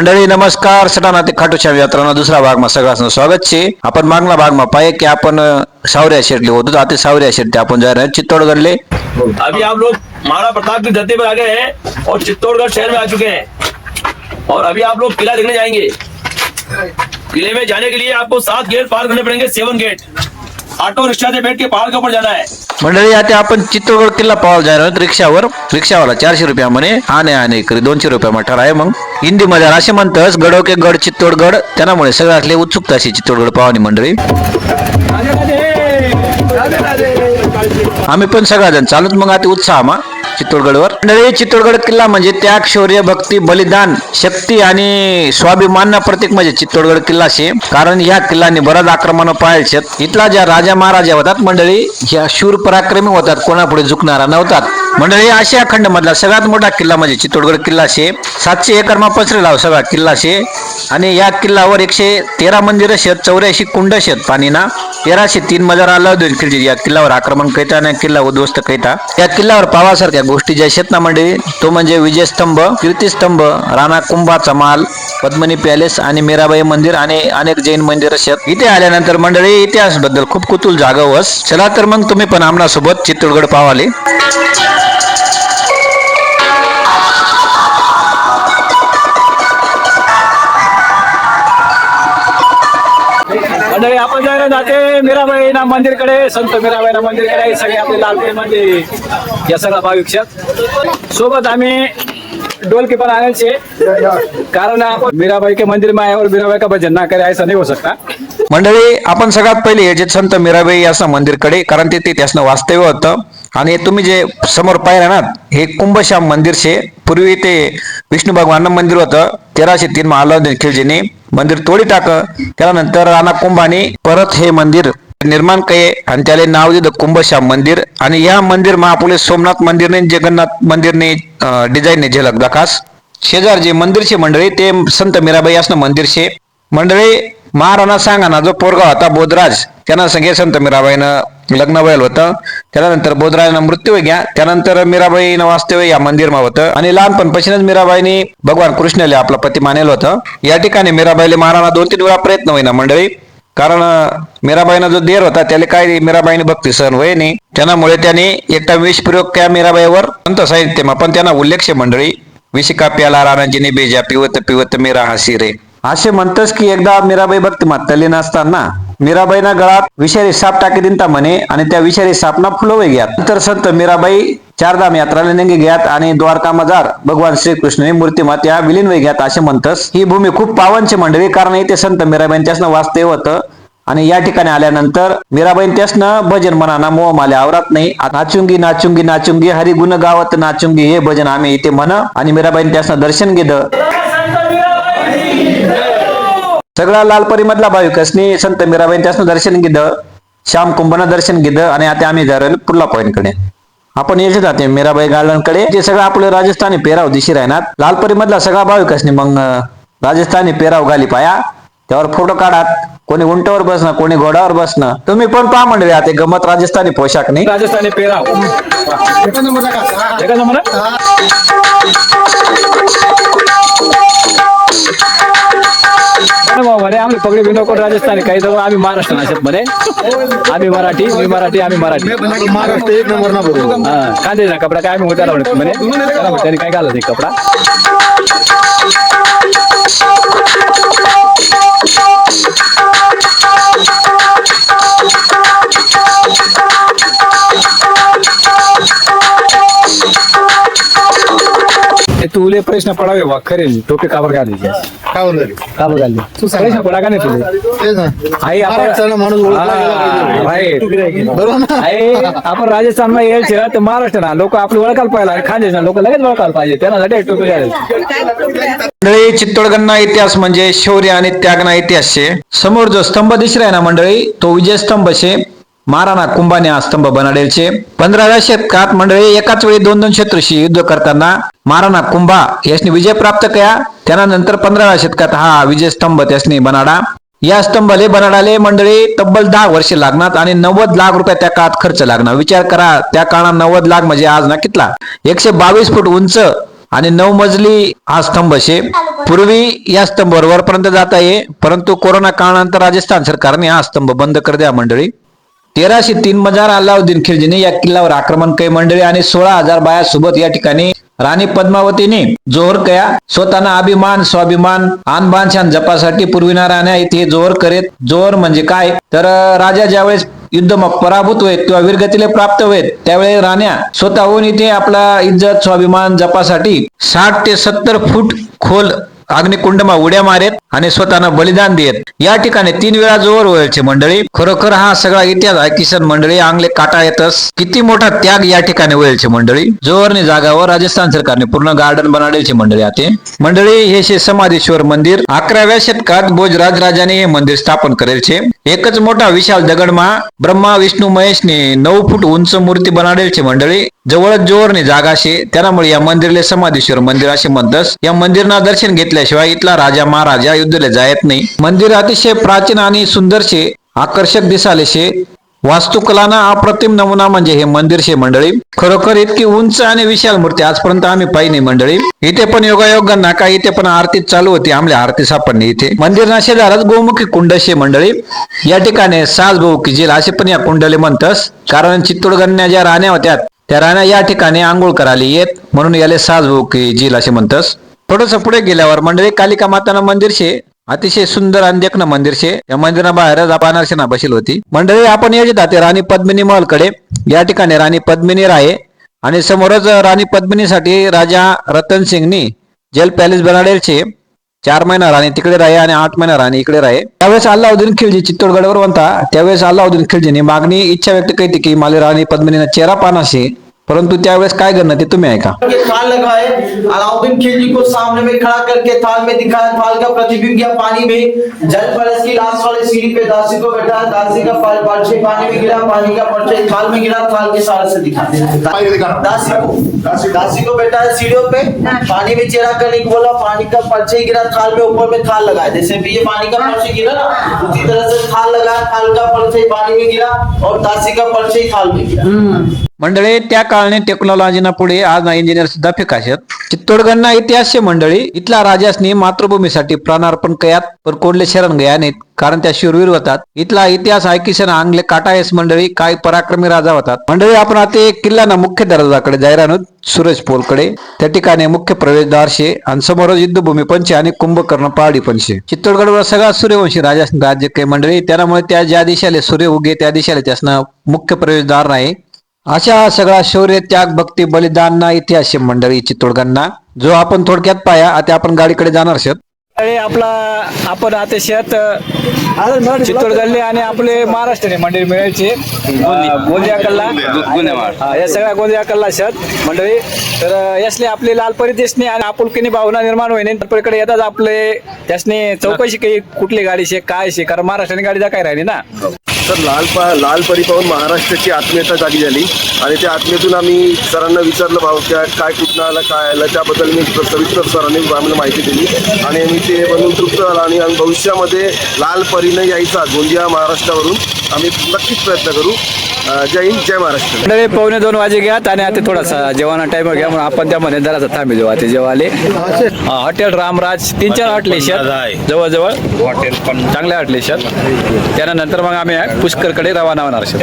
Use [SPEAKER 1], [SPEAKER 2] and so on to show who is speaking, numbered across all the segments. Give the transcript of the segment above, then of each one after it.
[SPEAKER 1] मंडली મંડળી નમસ્કાર સટાનાથી ખાટુ છાપ दूसरा भाग में સગાસનું स्वागत है अपन માગના भाग में पाए कि सावरे सावरिया शेर ले तो आते सावरिया शेर थे अपन जा रहे हैं चित्तौड़गढ़ ले
[SPEAKER 2] अभी आप लोग महाराणा प्रताप की धरती पर आ गए हैं और चित्तौड़गढ़ शहर में आ चुके हैं। और अभी आप लोग किला देखने जाएँगे। किले में जाने के लिए आपको सात गेट पार करने पड़ेंगे, सेवन गेट। ऑटो रिक्शा से बैठ के पहाड़ के ऊपर जाना है
[SPEAKER 1] मंडळी आता आपण चित्तौड़गड किल्ला पाहायला जाणार आहोत रिक्षावर. रिक्षावाला चारशे रुपया म्हणे आणे आणे करी दोनशे रुपया मठार आहे मग. हिंदी मध्ये असे म्हणतस गडो के गड चित्तौड़गड. त्यामुळे सगळ्यातले उत्सुकता अशी चित्तौड़गड पाहणी मंडळी. आम्ही पण सगळ्याजण चालूच मग आता उत्साह मा चित्तौड़गडवर. मंडळी चित्तोडगड किल्ला म्हणजे त्याग शौर्य भक्ती बलिदान शक्ती आणि स्वाभिमान प्रतीक म्हणजे चित्तोडगड किल्ला शे. कारण ह्या किल्ल्याने बराच आक्रमण पाहायला शेत इथला ज्या राजा महाराजा होतात मंडळी ह्या शूर पराक्रमी होतात कोणापुढे झुकणारा नव्हतात. मंडळी आशिया खंड मधला सगळ्यात मोठा किल्ला म्हणजे चित्तोडगड किल्ला शे सातशे एकर मा पसरेला सगळा किल्ला शे आणि या किल्ल्यावर एकशे तेरा मंदिर शेत चौऱ्याऐंशी कुंड शेत पाणीना तेराशे तीन मजार आलं खिलजी या किल्ल्यावर आक्रमण कैता आणि किल्ला उद्ध्वस्त कैता. या किल्ल्यावर पावासारख्या गोष्टी ज्या शेत ना मंडळी तो म्हणजे विजयस्तंभ कीर्तीस्तंभ राणा कुंभाचा माल पद्मनी पॅलेस आणि मीराबाई मंदिर आणि अनेक जैन मंदिर शेत. इथे आल्यानंतर मंडळी इतिहासबद्दल खूप कुतूल जागवस चला तर मग तुम्ही पण आमना सोबत चित्तोडगड पावाले.
[SPEAKER 2] जाते. मीराबाई ना मंदिरकडे संत मीराबाई ना मंदिरकडे सगळे आपले लालपेठमध्ये म्हणजे या सगळा भाविक सोबत आम्ही ढोलकी पण आणायचे. कारण आपण मीराबाई के मंदिर में आए और मीराबाई का भजन ना करे ऐसा नहीं हो सकता.
[SPEAKER 1] मंडळी आपण सगळ्यात पहिले याचे संत मीराबाई असं मंदिरकडे कारण ते ते त्यासनं वास्तव्य होतं. आणि तुम्ही जे समोर पाहिलं ना हे कुंभश्याम मंदिर शे पूर्वी ते विष्णू भगवान मंदिर होतं. तेराशे तीन महालाउद्दीन खिलजीने मंदिर तोडी टाक. त्यानंतर राणा कुंभाने परत हे मंदिर निर्माण केले आणि त्याला नाव दिलं कुंभश्याम मंदिर. आणि या मंदिर महापुले सोमनाथ मंदिरने जगन्नाथ मंदिरने डिझाईनने झलक दाखास. शेजार जे मंदिरचे मंडळी ते संत मीराबाई असणं मंदिर शे मंडळी महाराणा सांगा ना जो पोरगा होता बोधराज त्यांना संगे संत मीराबाईनं लग्न व्हायला होतं. त्यानंतर बोधराजनं मृत्यू घ्या. त्यानंतर मीराबाईनं वास्तव्य या मंदिरमा होतं. आणि लहानपणपासूनच मीराबाईने भगवान कृष्णाला आपला पती मानेल होतं. या ठिकाणी मीराबाईले महाराणा दोन तीन वेळा प्रयत्न होईना मंडळी. कारण अं, मीराबाईनं जो देर होता त्याला काय मीराबाईने भक्ती सहन होय नाही. त्यामुळे त्याने एकटा विषप्रयोग त्या मीराबाईवर. अंत साहित्य पण त्यांना उल्लेख मंडळी. विशिका प्याला राणाजीने बेजा पिवत पिवत मीरा हसी रे. असे म्हणतस की एकदा मीराबाई भक्ती मातली असताना मीराबाईना गळात विषारी साप टाकी दिनता म्हणे आणि त्या विषारी सापना फुलवे घ्यात नंतर संत मीराबाई चारधाम यात्राला नेंगे घ्यात आणि द्वारका मजार भगवान श्रीकृष्ण मूर्तिमात या विलीन वे घ्यात असे म्हणतस ही भूमी खूप पावनची मंडळी कारण इथे संत मीराबाई त्यासनं वास्तव्य होतं आणि या ठिकाणी आल्यानंतर मीराबाईन त्यासनं भजन म्हणाना मोह माले आवरात नाही नाचुंगी नाचुंगी नाचुंगी हरिगुण गावत नाचुंगी हे भजन आम्ही इथे म्हण आणि मीराबाईन त्यासनं दर्शन घेतं सगळा लालपरी मधला भाविकसनी संत मीराबाईन त्यासनं दर्शन घेतं श्याम कुंभनं दर्शन घेतं आणि आता आम्ही जर पुल्ला पॉईंटकडे आपण यायचे जाते मीराबाई गार्डनकडे जे सगळं आपलं राजस्थानी पेराव दिशी राहणार लालपरी मधला सगळा भाविकसनी मग राजस्थानी पेराव घाली पाया. त्यावर फोटो काढात कोणी उंटावर बसणं कोणी घोड्यावर बसणं. तुम्ही पण पहा मंडळी आता गमत राजस्थानी पोशाख नाही.
[SPEAKER 2] राजस्थानी पेरा एका नंबर म्हणे आम्ही पगडी बिंदो कोण राजस्थानी काही तर आम्ही महाराष्ट्र नाशत म्हणे. आम्ही मराठी मी मराठी आम्ही मराठी.
[SPEAKER 3] महाराष्ट्र एक नंबर ना बरोबर.
[SPEAKER 2] हा कांद्याचा कपडा काय आम्ही होत्याला म्हणत म्हणे. त्याला त्यांनी काय घालत कपडा. ते तुले प्रश्न पडावे वा खरे टोपी काबर घालायची?
[SPEAKER 3] तू
[SPEAKER 2] का नाही
[SPEAKER 3] तेच ना.
[SPEAKER 2] आई आपण
[SPEAKER 3] महाराष्ट्राला माणूस ओळखला गेला
[SPEAKER 2] हा,
[SPEAKER 3] पाहिजे.
[SPEAKER 2] right.
[SPEAKER 3] बरोबर ना?
[SPEAKER 2] आहे आपण राजस्थानमध्ये यायचे ना तर महाराष्ट्र ना. लोक आपली ओळखायला पाहिजे आणि खानदेश ना लोक लगेच ओळखायला पाहिजे. त्यांना टोपी घालायची
[SPEAKER 1] मंडळी चित्तोडगणना इतिहास म्हणजे शौर्य आणि त्यागना इतिहास शे. समोर जो स्तंभ दिसराय ना मंडळी तो विजय स्तंभ शे. महाराणा कुंभाने हा स्तंभ बनाडेलचे. पंधराव्या शतकात मंडळी एकाच वेळी दोन दोन शत्रूशी युद्ध करताना महाराणा कुंभा यासनी विजय प्राप्त कया? त्यानंतर पंधराव्या शतकात हा विजय स्तंभ त्यासनी बनाडा. या स्तंभाले बनाडाले मंडळी तब्बल दहा वर्षे लागणार आणि नव्वद लाख रुपये त्या काळात खर्च लागणार. विचार करा त्या काळात नव्वद लाख म्हणजे आज ना कितला? एकशे बावीस फूट उंच आणि नऊ मजली हा स्तंभ शे. पूर्वी या स्तंभावर वरपर्यंत जाता ये परंतु कोरोना काळानंतर राजस्थान सरकारने हा स्तंभ बंद कर द्या मंडळी. तेराशे तीन मजार अल्लाउद्दीन खिलजीने या किल्ल्यावर आक्रमण कै मंडळी आणि सोळा हजार बाया सोबत या ठिकाणी राणी पद्मावतीने जोहर कया. स्वतःना अभिमान स्वाभिमान आणबान शान जपासाठी पूर्वीना राण्या इथे जोहर करेत. जोहर म्हणजे काय? तर राजा ज्यावेळेस युद्ध पराभूत होत किंवा वीरगतीला प्राप्त होत त्यावेळी राण्या स्वतःहून इथे आपला इज्जत स्वाभिमान जपासाठी साठ ते सत्तर फूट खोल अग्निकुंडमा उड्या मारेत आणि स्वतःना बलिदान देत. या ठिकाणी तीन वेळा जोर वळचे मंडळी खरोखर हा सगळा इतिहास आहे किसन मंडळी आंगले काटा येतस किती मोठा त्याग या ठिकाणी वळचे मंडळी. जोहरने जागावर राजस्थान सरकारने पूर्ण गार्डन बनाडेलचे मंडळी आते मंडळी हे शे समाधीश्वर मंदिर अकराव्या शतकात भोजराज राजाने हे मंदिर स्थापन करेलचे. एकच मोठा विशाल दगडमा ब्रह्मा विष्णू महेशने नऊ फूट उंच मूर्ती बनाडेलचे मंडळी. जवळच जोरने जागा शे त्यामुळे या मंदिरले समाधीश्वर मंदिर असे म्हणतात या मंदिरना दर्शन घेतल्याशिवाय इथला राजा महाराजा युद्धले जायत नाही. मंदिर अतिशय प्राचीन आणि सुंदर शे आकर्षक दिसाले शे वास्तुकलाना अप्रतिम नमुना म्हणजे हे मंदिर शे मंडळी. खरोखर इतकी उंच आणि विशाल मूर्ती आजपर्यंत आम्ही पाहिली मंडळी. इथे पण योगायोग नाका इथे पण आरती चालू होती आमल्या आरती सापडणे इथे. मंदिर शेजारच गोमुखी कुंड शे मंडळी. या ठिकाणी सास भाऊ की असे पण या कुंडले म्हणतस. कारण चित्तोडगण्या ज्या राण्या होत्या त्या राण्या या ठिकाणी आंघोळ करायला येत म्हणून याले साज भाऊ की जेल असे म्हणतस. थोडस पुढे गेल्यावर मंडळी कालिका माताना मंदिर शे अतिशय सुंदर आणि देखणं मंदिर शे या मंदिरा बाहेर बाणारशना बसेल होती. मंडळी आपण येत जाते राणी पद्मिनी महलकडे या ठिकाणी राणी पद्मिनी राहे आणि समोरच राणी पद्मिनीसाठी राजा रतन सिंगनी जेल पॅलेस बनाडेलचे चार महिना राणी तिकडे राहे आणि आठ महिना राणी इकडे राहे. त्यावेळेस अल्लाउद्दीन खिलजी चित्तोडगडवर म्हणता त्यावेळेस अल्लाउद्दीन खिलजीने मागणी इच्छा व्यक्त केली की मला राणी पद्मिनीना चेहरा पानाशी परंतु त्यावेळेस काय करणं ते तुम्ही ऐका.
[SPEAKER 4] के थाल लगाए अलाउद्दीन खिलजी को सामने में खड़ा करके थाल में दिखाया थाल का प्रतिबिंब गया पानी में जल परस की लास्ट वाले सीढ़ी पे दासी को बैठा दासी का पर- परछे पानी में गिरा पानी का परछे थाल में गिरा थाल के सारे से दिखा दासी को दासी को बैठा है सीढ़ियों पे पानी में चेहरा करने को बोला पानी का परछे गिरा थाल में ऊपर में थाल लगाया। जैसे भी ये पानी का परछे गिरा ना उसी तरह से थाल लगाया थाल का परछे पानी में गिरा और दासी का परछे थाल में गिरा।
[SPEAKER 1] मंडळी त्या काळाने टेक्नॉलॉजीना पुढे आज इंजिनियर सुद्धा फेकाशत चित्तोडगडना इतिहास मंडळी इथला राजासनी मातृभूमीसाठी प्राणार्पण कयात पण कोणले शरण गया नाहीत कारण त्या शूरवीर होतात. इथला इतिहास ऐकिशन आंगले काटायस मंडळी काय पराक्रमी राजा होतात. मंडळी आपण आता एक किल्ल्याना मुख्य दरवाजाकडे जायला आहोत पोलकडे. त्या ठिकाणी मुख्य प्रवेशद्वार शे आणि समोर युद्धभूमी पंचे आणि कुंभकर्ण पहाडी पण शे चित्तोडगडवर सगळा सूर्यवंशी राजा राज्य काही मंडळी. त्यामुळे त्या ज्या दिशेला सूर्य उगे त्या दिशेला त्यासनं मुख्य प्रवेशद्वार नाही. अशा सगळा शौर्य त्याग भक्ती बलिदानना इतिहास आहे मंडळी चित्तोडगडना जो आपण थोडक्यात पाया आता आपण गाडीकडे जाणार आहोत.
[SPEAKER 2] आणि आपला आपण आता शेत चित्तोड गल्ले आणि आपले महाराष्ट्रीयन मंडळी मिळायचे. गोंदिया कल्ला. या सगळ्या गोंदिया कल्ला शेत मंडळी. तर यासले आपली लालपरी देशने आणि आपुलकीने भावना निर्माण होईने. कडे येतात आपले त्यासने चौकशी काही कुठली गाडी शे काय शे कारण महाराष्ट्राने गाडी काय राहिली ना.
[SPEAKER 5] तर लाल पा लाल परी पाहून महाराष्ट्राची आत्मीयता जागी झाली. आणि त्या आत्मीयतून आम्ही सरांना विचारलं भाऊ त्या काय कुठनं आलं काय आलं? त्याबद्दल मी सविस्तर सरांनी आम्हाला माहिती दिली. आणि मी ते बनवून तृप्त झाला आणि आम्ही भविष्यामध्ये लाल परीनं यायचा गोंदिया महाराष्ट्रावरून आम्ही नक्कीच प्रयत्न करू. जय हिंद जय महाराष्ट्र.
[SPEAKER 2] मंडळी पावणे दोन वाजे घ्यात आणि आता थोडासा जेवणा टाइम घ्या म्हणून आपण त्यामध्ये जरासा थांबी देऊ आता जेवाले हा, हॉटेल रामराज तीन चार हॉटेल शेत जवळजवळ. हॉटेल पण चांगल्या हॉटेल शेत त्यानंतर मग आम्ही पुष्करकडे रवाना होणार शेत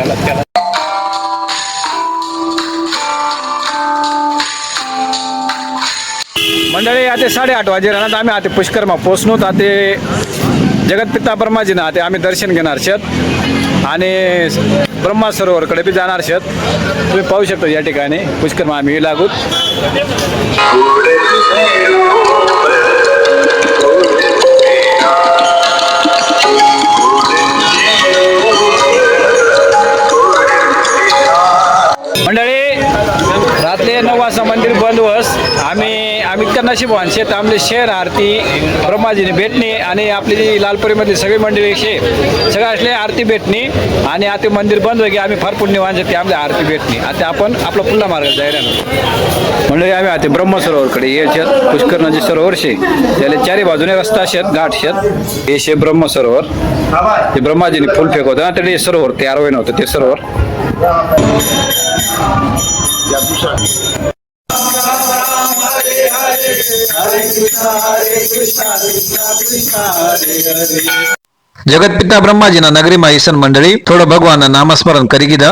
[SPEAKER 2] मंडळी आता साडेआठ वाजे राहणार. आम्ही आता पुष्करमा पोचलो आता जगतपिता ब्रह्माजीनं आता आम्ही दर्शन घेणार शेत. आणि ब्रह्मा सरोवरकडे बी जाणार शेत. तुम्ही पाहू शकता या ठिकाणी पुष्करमा आम्ही लागूत. मंडळी रात्री नऊ वाजता मंदिर बंद वस आम्ही आम्ही तर नशीब शेत आमले शेर आरती ब्रह्माजीने भेटणे आणि आपली जी लालपुरीमधली सगळी मंडळी शे सगळं असले आरती भेटणे आणि आता मंदिर बंद होईल आम्ही फार पुण्य वांचे ते आरती भेटणे. आता आपण आपला पुन्हा मार्ग जायला म्हणजे आम्ही आता ब्रह्मसरोवरकडे हे शेत पुष्कर नदी सरोवर शे त्याला चारी बाजूने रस्ता शेत घाट शेत हे शे ब्रह्मसरोवर. ते ब्रह्माजीने फुल फेकवतं. ना ते सरोवर तयार होईन होतं ते सरोवर.
[SPEAKER 1] जगतपिता ब्रह्माजीना नगरी माईसन मंडळी थोडं भगवान नामस्मरण करी गिदा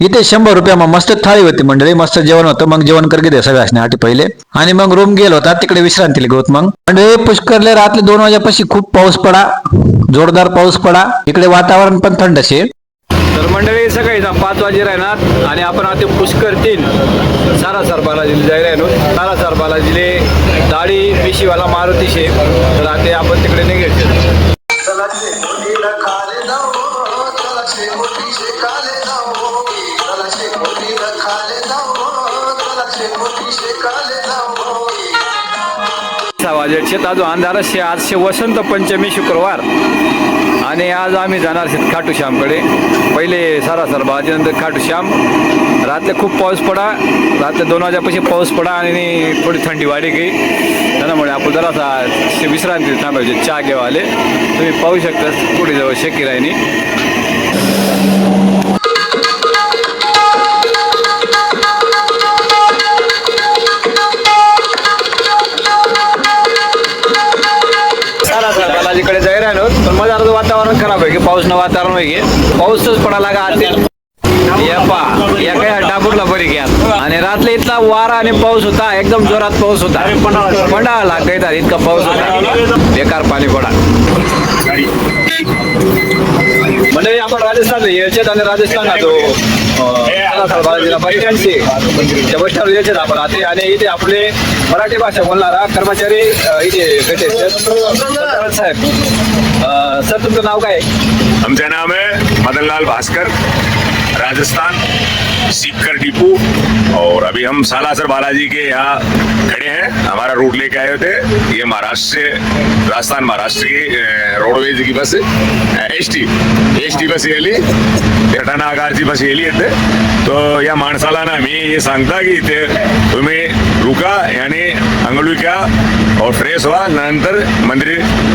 [SPEAKER 1] इथे शंभर रुपया मस्त थाळी होती मंडळी मस्त जेवण होतं. मग जेवण कर दे सगळ्या पहिले. आणि मग रूम गेलो होता तिकडे विश्रांती घेऊत मग. मंडळी पुष्करले रात्री दोन वाजेपाशी खूप पाऊस पडा. जोरदार पाऊस पडा. इकडे वातावरण पण थंड शे
[SPEAKER 2] तर मंडळी सकाळी जा पाच वाजे राहणार आणि आपण आता पुष्कर तीन. सारासार बालाजीला जायला राहिलो सारासार बालाजीले दाढी पिशीवाला मारुतीशे. तर आता आपण तिकडे निघायचे. सहा वाजेचे अजून अंधारच आज शे वसंत पंचमी शुक्रवार. आणि आज आम्ही जाणार आहेत खाटू श्यामकडे पहिले सरासर बाजीनंतर खाटू श्याम रात्री खूप पाऊस पडा. रात्री दोन वाजेपाशी पाऊस पडा आणि थोडी थंडी वाढी गई त्यामुळे आपण जरासा विश्रांती थांबायची. चहा घेऊ आले. तुम्ही पाहू शकता पुढे जवळ शकीर राहिनी वातावरण वगैरे पाऊसच पडायला का आते या पा या बरी घ्या आणि रात्री इथला वारा आणि पाऊस होता एकदम जोरात पाऊस होता. पडाला कैदार इतका पाऊस होता. बेकार पाणी पडा. म्हणजे आपण राजस्थान यायचे आणि राजस्थान जो हो. बालाजीला त्या बस स्टँड यायचे आपण आता आणि इथे आपले मराठी भाषा बोलणारा कर्मचारी इथे भेटे साहेब सर तुमचं नाव काय? आहे?
[SPEAKER 6] हमजा नाम है मदन लाल भास्कर राजस्थान सीकर डिपू और अभी हम सालासर बालाजी के यहाँ खड़े हैं हमारा रूट लेके आए थे ये महाराष्ट्र से राजस्थान महाराष्ट्र की रोडवेज की bus S T S T bus येली पेटाणा आकारची बस येली येते तो या माणसाला ना मी हे सांगता की इथे तुम्ही रुका याने घ्या और फ्रेश व्हा. नंतर मंदिर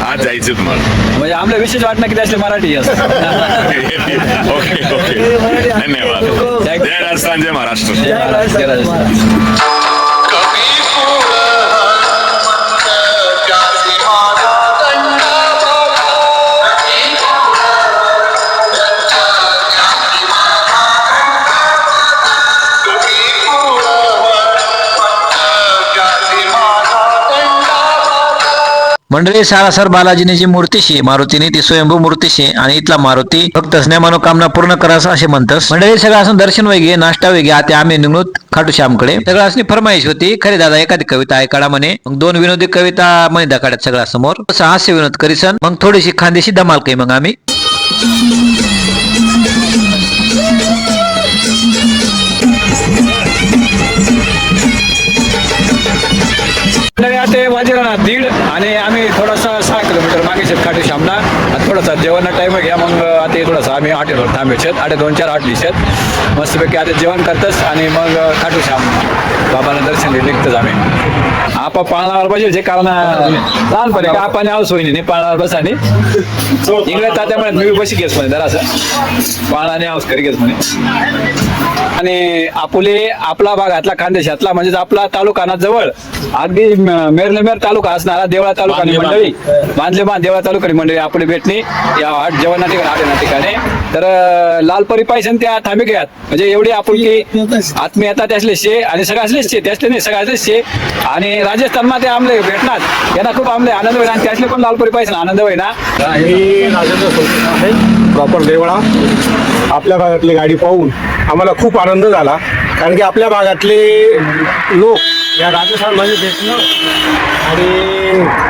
[SPEAKER 6] आज जायचं तुम्हाला
[SPEAKER 2] म्हणजे आम्हाला विशेष वाटणं की त्याचे मराठी.
[SPEAKER 6] Okay okay. धन्यवाद. जय राजस्थान जय महाराष्ट्र.
[SPEAKER 1] मंडळी सारासर बालाजीने जी मूर्तीशी मारुतीने ती स्वयंभू मूर्तीशी आणि इथला मारुती. फक्त स्नेह मनोकामना पूर्ण करास असे म्हणतस. मंडळी सगळं असं दर्शन वेगे नाश्ता वेगे आता आम्ही निघणूत खाटू श्यामकडे सगळं फरमाईश होती. खरे दादा एखादी कविता ऐकाडा म्हणे. मग दोन विनोदी कविता म्हणे दाखाड्यात सगळ्या समोर तसं हास्य विनोद करीसन. मग थोडीशी खांदेशी धमाल काही मग आम्ही.
[SPEAKER 2] शेत खाटे श्यामला आणि थोडासा जेवण टाइम घ्या मग आता थोडासा आम्ही हॉटेलवर थांबायचे आठ दोन चार आठ शेत मस्तपैकी आता जेवण करतच आणि मग खाटू श्याम बाबाला दर्शन घ्यायला निघतच आम्ही. आपा पाळणावर बसेल कारण लहानपणी का आपण आहोत सोयी नाही पाळणावर बस आणि इंग्रज तात्या म्हणत मी बशी घेस म्हणे जरासं. पाळणाने आहोस खरी घेस म्हणे. आणि आपुले आपला भागातला खानदेशातला म्हणजेच आपला तालुका ना जवळ. अगदी म- मेरले मेर तालुका असणारा देवळा तालुका मंडळी. बांधले. बांध देवळा तालुका मंडळी आपली भेटली. या आठ जेवणा ठिकाणी आठ ठिकाणी. तर लाल लालपरी पायसन त्या थांबे घ्यात म्हणजे एवढी आपुलकी आत्मीयता त्यासले शे आणि सगळं असलेच शे त्यासले नाही सगळं असलेच शे. आणि राजस्थानमा ते आमले भेटणार. यांना खूप आमले आनंद होईल आणि त्यासले पण लालपरी पायसन आनंद होईल ना.
[SPEAKER 3] प्रॉपर देवळा. आपल्या भागातली गाडी पाहून आम्हाला खूप आनंद झाला. कारण की आपल्या भागातले लोक या राजस्थानमध्ये म्हणजे भेटणं आणि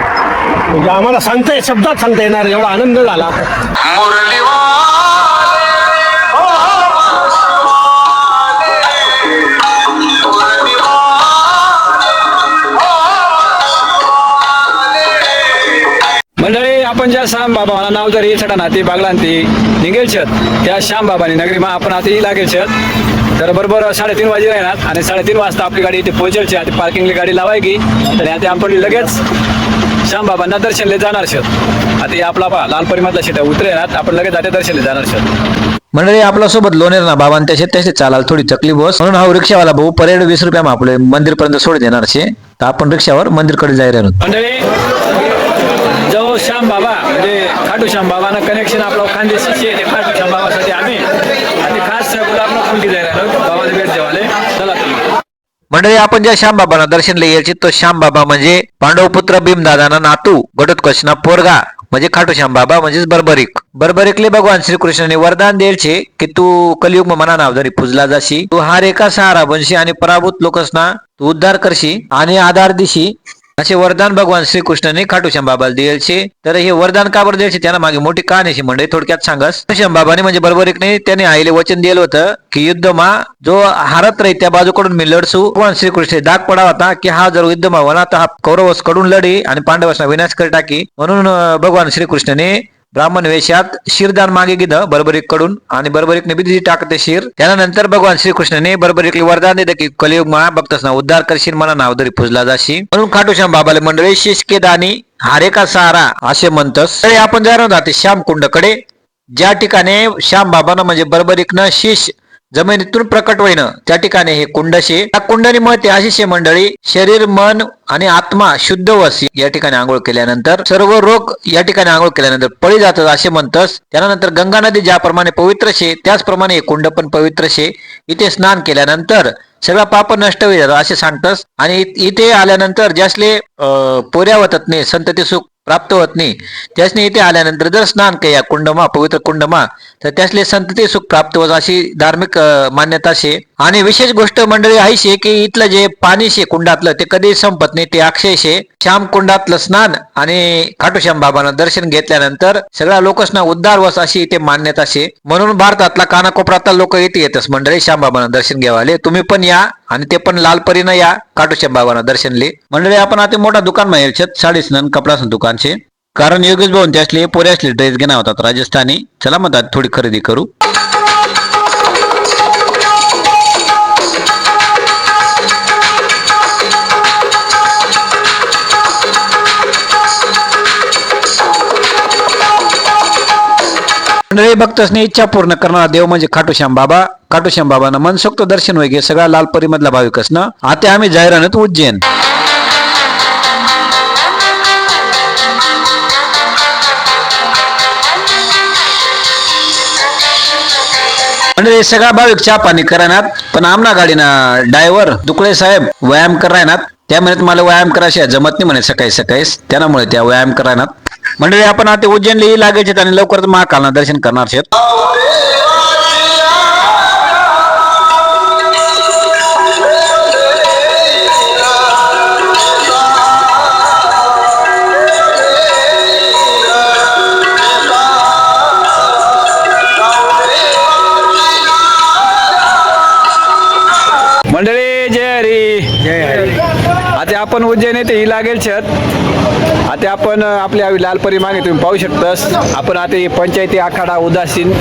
[SPEAKER 3] म्हणजे आम्हाला सांगता शब्दात सांगता येणार एवढा आनंद झाला.
[SPEAKER 2] ज्या श्याम बाबा नाव जर ये छटा नाती बागलांती निघेल छत. त्या श्याम बाबानी नगरी मा आपण आता लागेल छत. तर बरोबर साडेतीन वाजे राहणार आणि साडेतीन वाजता आपली गाडी इथे पोहोचेल छे आता पार्किंगली गाडी लावायची आणि आता आपण लगेच श्याम बाबांना दर्शनले जाणार छत. आता आपला पा लालपरी मधला शेट उतरेनात आपण लगेच आता दर्शनले जाणार छत.
[SPEAKER 1] मंडळी आपल्यासोबत लोणेर ना बाबा आणि त्याचे त्याचे चालायला थोडी तकलीफ बस. म्हणून हा रिक्षावाला भाऊ परेड वीस रुपया आपले मंदिर पर्यंत सोड देणार शे. तर आपण रिक्षावर मंदिरकडे जाय राहिलो
[SPEAKER 2] मंडळी जो श्याम बाबा म्हणजे खाटू श्याम बाबानं कनेक्शन आपलं खानदेशीचे खाटू श्याम बाबासाठी आम्ही. आणि खास गुलाबला कुंडी जायला आलो बाबाचे भेट देवाले. चला तुम्ही
[SPEAKER 1] मंडळी आपण ज्या श्याम बाबांना दर्शन यायचे तो श्याम बाबा म्हणजे पांडव पुत्र भीमदादाना नातू घटोत्कचना पोरगा म्हणजे खाटू श्याम बाबा म्हणजेच बर्बरिक. बर्बरिकले भगवान श्रीकृष्णाने वरदान द्यायचे की तू कलियुग मना नावधारी पूजला जाशी तू हार एका सहारा बनशी आणि पराभूत लोकसना तू उद्धार करशी आणि आधार दिशी असे वरदान भगवान श्रीकृष्णाने खाटूश्याम दिले छे तर हे वरदान का बरं द्यायचे त्यांना मागे मोठी कहाणी अशी म्हणजे थोडक्यात सांगस. म्हणजे बरोबर एक ने त्याने आईले वचन दिलं होतं की युद्धमा जो हारत राही त्या बाजूकडून मी लढसू. भगवान श्रीकृष्ण दाग पडा होता की हा जर युद्धमा वना तर हा कौरवसकडून लढी आणि पांडवासना विनाश कर टाकी. म्हणून भगवान श्रीकृष्णाने ब्राह्मण वेशात शिरदान मागे गेलं बरोबरीककडून आणि बरोबरीकने बी टाकते शिर त्यानंतर भगवान श्रीकृष्णने बरोबरीकले वरदान दिलं की कलियुग मा भक्तसना उद्धार करशील मला नावदरी पूजला जाशी. म्हणून खाटूश्याम बाबाले मंडळी शिषके दानी हारे का सहारा असे म्हणतस. तरी आपण जाणार जाते श्याम कुंडकडे. ज्या ठिकाणी श्याम बाबांना म्हणजे बरोबरीकनं शिष जमिनीतून प्रकट होईन. त्या ठिकाणी हे कुंडशे त्या कुंडनी मते अशी मंडळी शरीर मन आणि आत्मा शुद्ध वसी या ठिकाणी आंघोळ केल्यानंतर सर्व रोग या ठिकाणी आंघोळ केल्यानंतर पळी जातात असे म्हणतस. त्यानंतर गंगा नदी ज्याप्रमाणे पवित्र शे त्याचप्रमाणे हे कुंड पण पवित्र शे इथे स्नान केल्यानंतर सगळा पाप नष्ट होईल असे सांगतस. आणि इथे आल्यानंतर ज्यासले अं, पोऱ्या होतात संतती सुख प्राप्त होत नाही. त्यासने इथे आल्यानंतर जर स्नान केल्या कुंडमा पवित्र कुंडमा तर त्यासले संतती सुख प्राप्त होत अशी धार्मिक मान्यता शे. आणि विशेष गोष्ट मंडळी आहे शे की इथलं जे पाणी शे कुंडातलं ते कधी संपत नाही ते अक्षय शे. श्याम कुंडातलं स्नान आणि खाटूश्याम बाबांना दर्शन घेतल्यानंतर सगळ्या लोकसना उद्धार वस अशी इथे मान्यता शे. म्हणून भारतातला कानाकोपरातला लोक इथे येतच मंडळी श्याम बाबांना दर्शन घ्यावाले. तुम्ही पण या. आणि ते पण लाल परीनं या काटूश्याम बाबांना दर्शनले मंडळी आपण आता मोठा दुकान माहिती साडीसनन कपडासन दुकानचे कारण योगेश भाऊन त्यासले पोऱ्यासले ड्रेस घेणार होतात राजस्थानी. चला म्हणतात थोडी खरेदी करू. मंडळी भक्तसने इच्छा पूर्ण करणारा देव म्हणजे खाटूश्याम बाबा. खाटूश्याम बाबांना मनसोक्त दर्शन वगैरे सगळ्या लालपरी मधला असण आता आम्ही जाहिरात उज्जैन. म्हणजे सगळा भाविक चहा पाणी करायनात पण आमना गाडीना डायव्हर दुकळे साहेब व्यायाम करायनात. त्या म्हणत मला व्यायाम करायचे जमत नाही म्हणे सकाळी सकाळीच. त्यामुळे त्या व्यायाम करायनात. म्हणजे आपण आता उज्जैनला लागायचे आणि लवकरच महाकालना दर्शन करणार आहेत.
[SPEAKER 2] मंडळी जय हरी. जय हरी. आता आपण उज्जैन येथे ही लागेल छत आता आपण आपल्या लालपरी मागे तुम्ही पाहू शकतास आपण आता पंचायती आखाडा उदासीन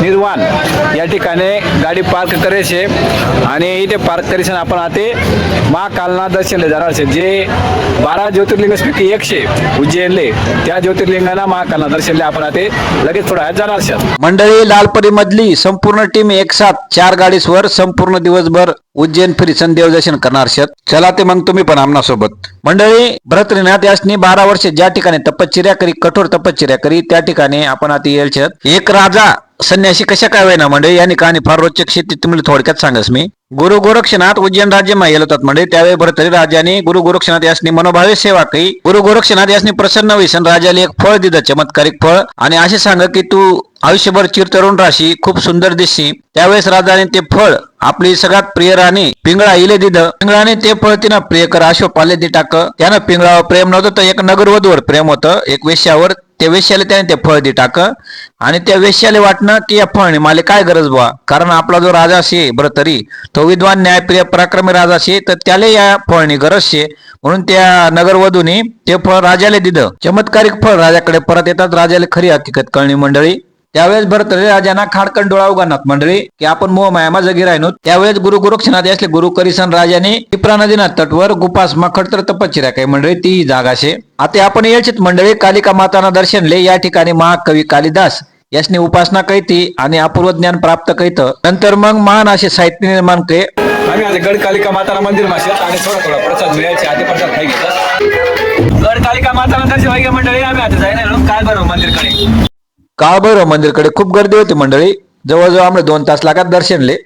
[SPEAKER 2] निर्वाण या ठिकाणी गाडी पार्क करायचे आणि इथे पार्क करीसन आपण आता महाकालना दर्शनले जाणार आहे जे बारा ज्योतिर्लिंगापैकी एकशे उज्जैनले त्या ज्योतिर्लिंगाना महाकालना दर्शनले आपण आता लगेच थोडा जाणार आहोत
[SPEAKER 1] मंडळी लालपरी मधली संपूर्ण टीम एक साथ चार गाडीसवर संपूर्ण दिवसभर उज्जैन फिरिसन देवदर्शन करणार शेत चला ते मग तुम्ही पण आमना सोबत। मंडळी भरतरीनाथ यासनी बारा वर्षे ज्या ठिकाणी तपश्चर्या करी कठोर तपश्चर्या करी त्या ठिकाणी आपण आता येईल शेत एक राजा संन्यासी कशा काय वेळा मंडळी यांनी कहाणी फार रोचक शेती तुम्हाला थोडक्यात सांगस मी. गुरु गोरक्षनाथ उज्जैन राज्य येल होतात म्हणजे त्यावेळी भरतरी राजाने गुरु गोरक्षनाथ यासनी मनोभावे सेवा काही गुरु गोरक्षनाथ यासनी प्रसन्न होईसन राजाला एक फळ दिलं चमत्कारिक फळ. आणि असे सांग की तू आयुष्यभर चिरतरुण राशी खूप सुंदर दिसशी त्यावेळेस राजाने ते फळ आपली सगळ्यात प्रिय राणी पिंगळा इले दिलं पिंगळाने ते फळ तिनं प्रिय कर अशो पाले दि टाक. त्यानं पिंगळावर प्रेम नव्हतं तर एक नगरवधूवर प्रेम होतं. एक वेश्यावर त्या वेश्याला त्याने ते फळ दि टाक. आणि त्या वेश्याला वाटणं की या फळने मला काय गरज बुवा? कारण आपला जो राजा शे बरं तरी तो विद्वान न्यायप्रिय पराक्रमी राजा शे तर त्याला या फळणी गरज शे. म्हणून त्या नगरवधूने ते फळ राजाला दिलं चमत्कारिक फळ राजाकडे परत येतात. राजाला खरी हकीकत कळणी मंडळी. त्यावेळेस भरतरे राजांना खाडकन डोळा उगानात. मंडळी की आपण मोह मायामा जगी राहिनो त्यावेळेस गुरु गोरक्षनाथ असले गुरु करिसन राजाने टिप्रा नदीना तटवर गुपास मखडतर तपश्चर्या काही मंडळी ती जागा शे आता आपण यायचीच मंडळी कालिका माताना दर्शनले या ठिकाणी महाकवी कालिदास यासनी उपासना कैती आणि अपूर्व ज्ञान प्राप्त कैत. नंतर मग महान असे साहित्य निर्माण के
[SPEAKER 2] आम्ही आज गडकालिका माताला मंदिर मासेल आणि थोडा थोडा प्रसाद मिळायचे आधी प्रसाद खाई घेतात गडकालिका माताला कसे व्हायचे मंडळी आम्ही आता जायना काय बरं मंदिरकडे?
[SPEAKER 1] काळभैरव मंदिरकडे खूप गर्दी होती मंडळी. जवळजवळ आम्हाला दोन तास लागत दर्शनले.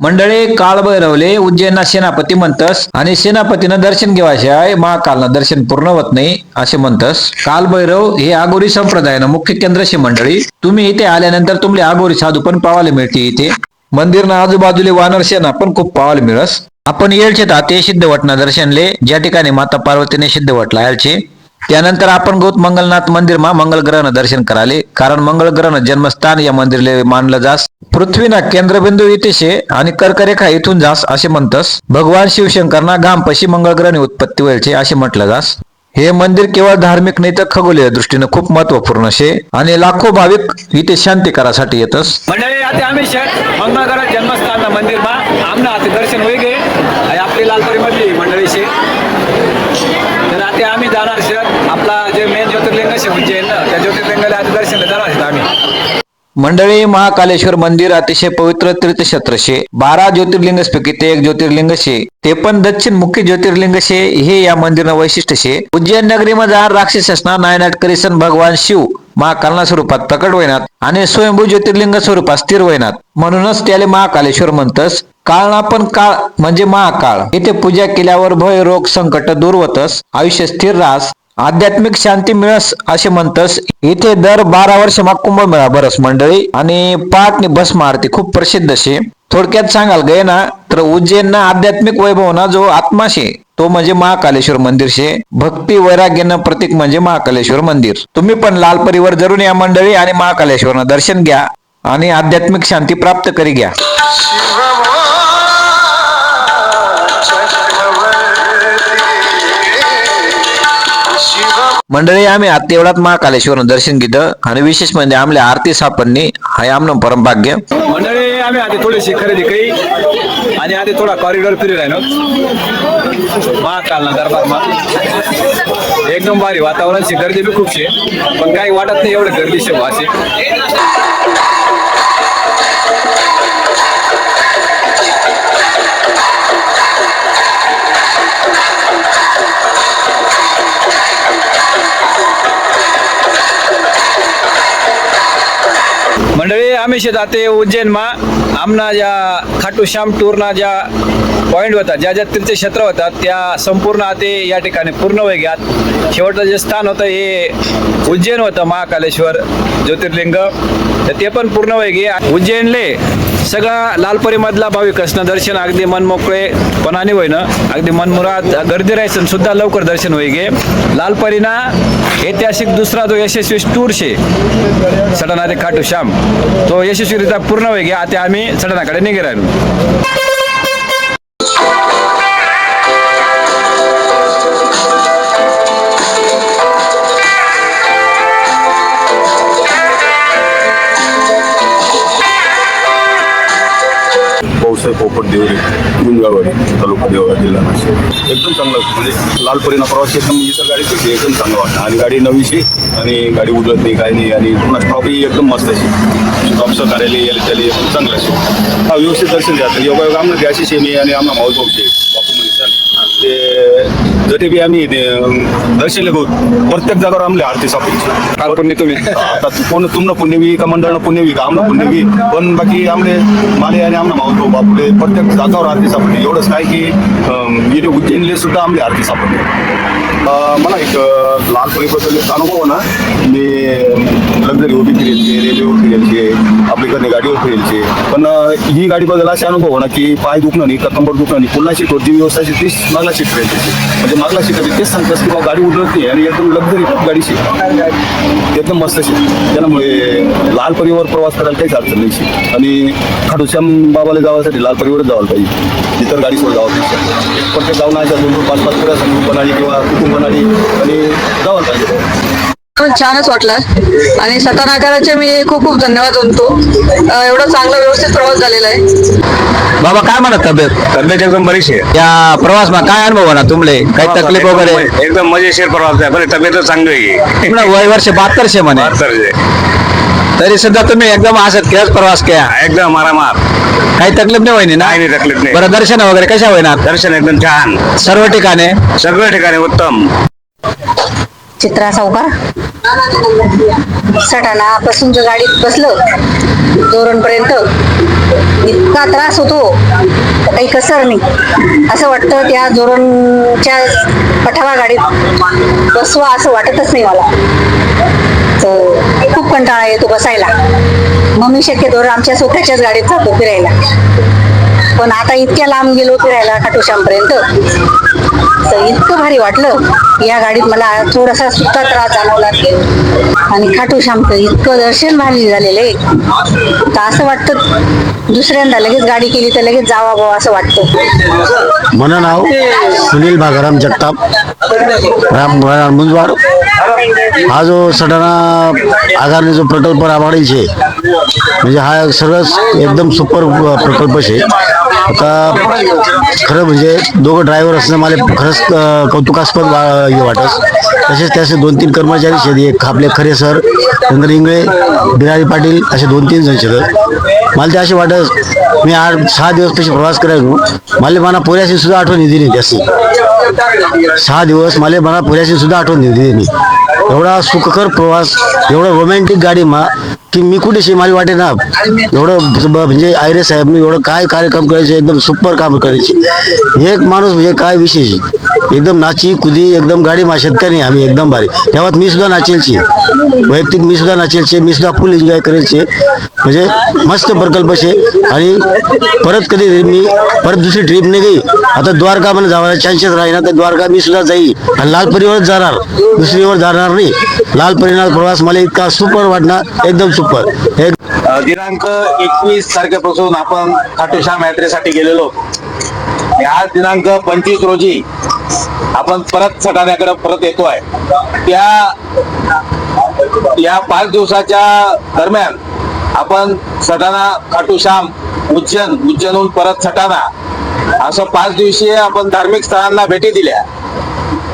[SPEAKER 2] मंडळी
[SPEAKER 1] काळभैरवले उज्जैनना सेनापती म्हणतस आणि सेनापतीनं दर्शन घेवायचे महाकालनं दर्शन पूर्ण होत नाही असे म्हणतस. कालभैरव हे आगोरी संप्रदायानं मुख्य केंद्र शे मंडळी. तुम्ही इथे आल्यानंतर तुमले आगोरी साधू पण पाहायला मिळते इथे. मंदिरना आजूबाजूले वानर सेना पण खूप पाहायला मिळस. आपण येळचे ते सिद्ध वटना दर्शनले ज्या ठिकाणी माता पार्वतीने सिद्ध वटला यायचे त्यानंतर आपण गौत मंगलनाथ मंदिर मा मंगल ग्रहण दर्शन कराले. कारण मंगल ग्रहण जन्मस्थान या मंदिरले मानलं जास. पृथ्वीना केंद्रबिंदू इथे शे आणि कर्करेखा इथून जास असे म्हणतस. भगवान शिवशंकरना गामपशी मंगळ ग्रहणी उत्पत्ती व्हायचे असे म्हटलं जास. हे मंदिर केवळ धार्मिक नाही तर खगोलीय दृष्टीने खूप महत्त्वपूर्ण शे आणि लाखो भाविक इथे शांती करासाठी येतस.
[SPEAKER 2] मंडळी आता आम्ही शेठ मंगळगड जन्मस्थान मंदिर मा. आमना दर्शन होई गे आणि आपली लालपरी मधली मंडळी शे तर आता आम्ही जाणार शेठ आपला जे मेन ज्योतिर्लिंग शे उज्जैन ना त्या ज्योतिर्लिंगाला आता दर्शनला जाणार आहेत आम्ही
[SPEAKER 1] मंडळी महाकालेश्वर मंदिर अतिशय पवित्र तीर्थक्षेत्र शे बारा ज्योतिर्लिंगपैकी ते एक ज्योतिर्लिंग शे ते पण दक्षिण मुख्य ज्योतिर्लिंग शे हे या मंदिरनं वैशिष्ट्य शे उज्जैन नगरीमध्ये राक्षसना नायनाट करिसन भगवान शिव महाकालना स्वरूपात प्रकट होईनात आणि स्वयंभू ज्योतिर्लिंग स्वरूपात स्थिर होईनात. म्हणूनच त्याले महाकालेश्वर म्हणतस. काळना पण काळ म्हणजे महाकाळ. इथे पूजा केल्यावर भय रोग संकट दूर होतस. आयुष्य स्थिर राहस. आध्यात्मिक शांती मिळस असे म्हणतस. इथे दर बारा वर्ष मग कुंभमेळा बरस मंडळी. आणि पाटणी भस्म आरती खूप प्रसिद्ध असे थोडक्यात सांगाल गे ना? तर उज्जैनना आध्यात्मिक वैभव ना जो आत्मा शे तो म्हणजे महाकालेश्वर मंदिर शे भक्ती वैराग्यानं प्रतीक म्हणजे महाकालेश्वर मंदिर. तुम्ही पण लाल परिवार जरूर या मंडळी आणि महाकालेश्वर दर्शन घ्या आणि आध्यात्मिक शांती प्राप्त करी घ्या. मंडळी आम्ही आता एवढाच महाकालेश्वर दर्शन घेतं आणि विशेष म्हणजे आमल्या आरती सापडणी हा आमनं परमभाग्य.
[SPEAKER 2] मंडळी आम्ही आधी थोडीशी खरेदी काही आणि आधी थोडा कॉरिडॉर फिरी राहिलो. महाकाल ना दरबार एकदम भारी वातावरणाची गर्दी बी खूपशी पण काही वाटत नाही एवढं गर्दीशी भाषे मंडळी आम्ही शे जाते उज्जैन मा आमना ज्या खाटू श्याम टूरना ज्या पॉईंट होता ज्या ज्या तीर्थक्षेत्र होतात त्या संपूर्ण आते या ठिकाणी पूर्ण वय शेवटचं जे स्थान होतं हे उज्जैन होतं महाकालेश्वर ज्योतिर्लिंग. तर ते पण पूर्ण वय उज्जैनले सगळा लालपरीमधला भाविक असणं दर्शन अगदी मनमोकळे पणाने होईनं. अगदी मनमुरात गर्दी राहायचं सुद्धा लवकर दर्शन होई गे लालपरीना ऐतिहासिक दुसरा जो यशस्वी टूर शे सडना ते खाटू श्याम तो यशस्वीरित्या पूर्ण होई गे आता आम्ही सडनाकडे निघे राहिलो
[SPEAKER 5] म्हणजे लालपरीना प्रवास एकदम इतर गाडी होती एकदम चांगलं वाटतं आणि गाडी नवीशी आणि गाडी उडत नाही काही नाही. आणि पूर्ण स्टॉपही एकदम मस्त अशी. स्टॉपचं कार्यालय याला त्याला एकदम चांगलं असेल हा व्यवस्थित दर्शन घ्या योगा योग आमनं गॅशी शेमी आणि आमना माऊस भाऊचे. जटे बी आम्ही दर्शन घेऊ प्रत्येक जागेवर आमले आरती सापडची
[SPEAKER 2] काल पुण्य तुम्ही
[SPEAKER 5] आता कोण तुमनं पुण्यवी का मंडळनं पुण्यवी का आमनं पुण्यवी? पण बाकी आमले माले आणि आमना मावतो बापुले प्रत्येक जागावर आरती सापडली. एवढंच काय की इथे उज्जैनले सुद्धा आमली आरती सापडली. मला एक लहानपणीबद्दल अनुभव ना मी लक्झरी उभी फिरेलचे रेल्वेवर फिरेलचे आपली कडे गाडीवर फिरेलचे पण ही गाडीबद्दल असे अनुभव ना की पाय दुखणं नाही कंबर दुखणं नाही पुन्हा सीट जी व्यवस्था तीच मागला सीट राहील त्याची म्हणजे मागला सीट तेच सांगतात की बाबा गाडी उडत नाही आणि एकदम लक्झरी गाडी सीट एकदम मस्त शिक. त्यामुळे लाल परिवार प्रवास करायला काहीच अडचण नाही आणि खाडूश्याम बाबाला जावासाठी लाल परिवारच जावं पाहिजे. इतर गाडी जावं. पाहिजे प्रत्येक गावना अशा दोन दोन पाच पाच पिढ्या संघ बनाली किंवा कुटुंब बनाली आणि जावं पाहिजे
[SPEAKER 7] छानच वाटलं. आणि सटाणाकरांचे मी खूप खूप धन्यवाद म्हणतो एवढा चांगला व्यवस्थित प्रवास झालेला आहे.
[SPEAKER 1] बाबा काय म्हणत तब्येत?
[SPEAKER 6] तब्येत एकदम बरीच आहे.
[SPEAKER 1] या प्रवासમાં काय अनुभव ना तुमले? काही तकलीफ वगैरे?
[SPEAKER 6] एकदम- मजेशीर प्रवास आहे. बरं तब्येत चांगली आहे.
[SPEAKER 1] वय वर्ष बहात्तर शे म्हणे. तरी सुद्धा तुम्ही एकदम हसत खेळत प्रवास केला.
[SPEAKER 6] एकदम आरामात.
[SPEAKER 1] काही तकलीफ नाही होईनी ना?
[SPEAKER 6] नाही तकलीफ नाही.
[SPEAKER 1] बरं दर्शन वगैरे कशा होईना
[SPEAKER 6] दर्शन एकदम छान.
[SPEAKER 1] सर्व ठिकाणी?
[SPEAKER 6] सगळ्या ठिकाणी उत्तम.
[SPEAKER 8] चित्रा सावकार. सटाणा पासून जर गाडीत बसलं जोरणपर्यंत इतका त्रास होतो काही कसर नाही. असं वाटतं त्या जोरणच्या पठावा गाडीत बसवा असं वाटतच नाही मला. तर खूप कंटाळा येतो बसायला. मग मी शक्यतो आमच्या सोख्याच्याच गाडीत जातो फिरायला. पण आता इतक्या लांब गेलो फिरायला काटोश्यामपर्यंत तर इतकं भारी वाटलं. या गाडीत मला थोडासा सुद्धा त्रास जाणवला आणि खाटोश्यामचं इतकं दर्शन भारी झालेलं. आहे तर असं वाटतं दुसऱ्यांदा लगेच गाडी केली तर लगेच जावा बाबा असं वाटतं.
[SPEAKER 9] म्हणून नाव सुनील भागाराम जगताप. राम मुंजवार. हा जो सटाणा आगारने जो प्रकल्प राबवाडी છે म्हणजे हा सर्वच एकदम सुपर प्रकल्प છે आता खरं म्हणजे दोघं ड्रायव्हर असणं मला खरंच कौतुकास्पद वा- हे वाटत. तसेच त्याचे दोन तीन कर्मचारी आहेत एक आपले खरे सर चंद्र इंगळे बिरारी पाटील असे दोन तीन जण आहेत मला ते असे वाटत मी आठ सहा दिवस कसे प्रवास करायचो. मला मला पोऱ्याशी सुद्धा आठवण येते नाही त्याची. सहा दिवस मला मला पुऱ्याशी सुद्धा आठवण दिली एवढा सुखकर प्रवास एवढा रोमॅन्टिक गाडी मा की मी कुठेशी मला वाटे ना. एवढं म्हणजे आयरे साहेबनी एवढं काय कार्यक्रम करायचे एकदम सुपर काम करायचे. एक माणूस म्हणजे काय विशेष? एकदम नाची कुदी एकदम गाडी मा शेतकरी आम्ही एकदम भारी. तेव्हा मी सुद्धा नाचेलची. वैयक्तिक मी सुद्धा नाचेलचे मी सुद्धा फुल एन्जॉय करायचे. म्हणजे मस्त प्रकल्प शे. आणि परत कधी मी परत दुसरी ट्रिप नाही गई आता द्वारका मला जावायला चान्सेस राहील ना तर द्वारका मी सुद्धा जाईल. आणि लाल लालपरीवरच जाणार. दुसरीवर जाणार नाही. लाल लालपरीना प्रवास मला इतका सुपर वाटणार. एकदम सुपर एक
[SPEAKER 10] दिनांक एकवीस तारखेपासून आपण खाटूश्याम यात्रेसाठी गेलेलो. आज दिनांक पंचवीस रोजी आपण परत सटाण्याकडे परत येतोय. त्या या पाच दिवसाच्या दरम्यान आपण सटाणा खाटूश्याम उज्जैन उज्जैनहून परत सटाणा असं पाच दिवसीय आपण धार्मिक स्थळांना भेटी दिल्या.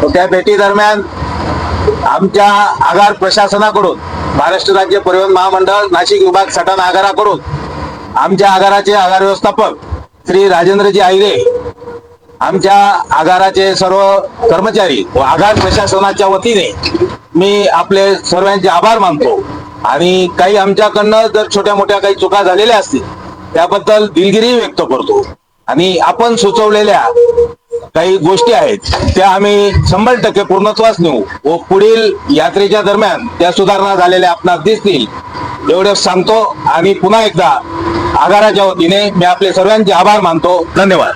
[SPEAKER 10] त्या भेटी दरम्यान आमच्या आगार प्रशासनाकडून महाराष्ट्र राज्य परिवहन महामंडळ नाशिक विभाग सटाणा आगाराकडून आमच्या आगाराचे आगार व्यवस्थापक श्री राजेंद्रजी आहिरे आमच्या आगाराचे सर्व कर्मचारी व आगार प्रशासनाच्या वतीने मी आपले सर्वांचे आभार मानतो. आणि काही आमच्याकडनं जर छोट्या मोठ्या काही चुका झालेल्या असतील त्याबद्दल दिलगिरी व्यक्त करतो. आणि आपण सुचवलेल्या काही गोष्टी आहेत त्या आम्ही शंभर टक्के पूर्णत्वास नेऊ. व पुढील यात्रेच्या दरम्यान त्या सुधारणा झालेल्या आपणास दिसतील. एवढं सांगतो आणि पुन्हा एकदा आगाराच्या वतीने मी आपले सर्वांचे आभार मानतो. धन्यवाद.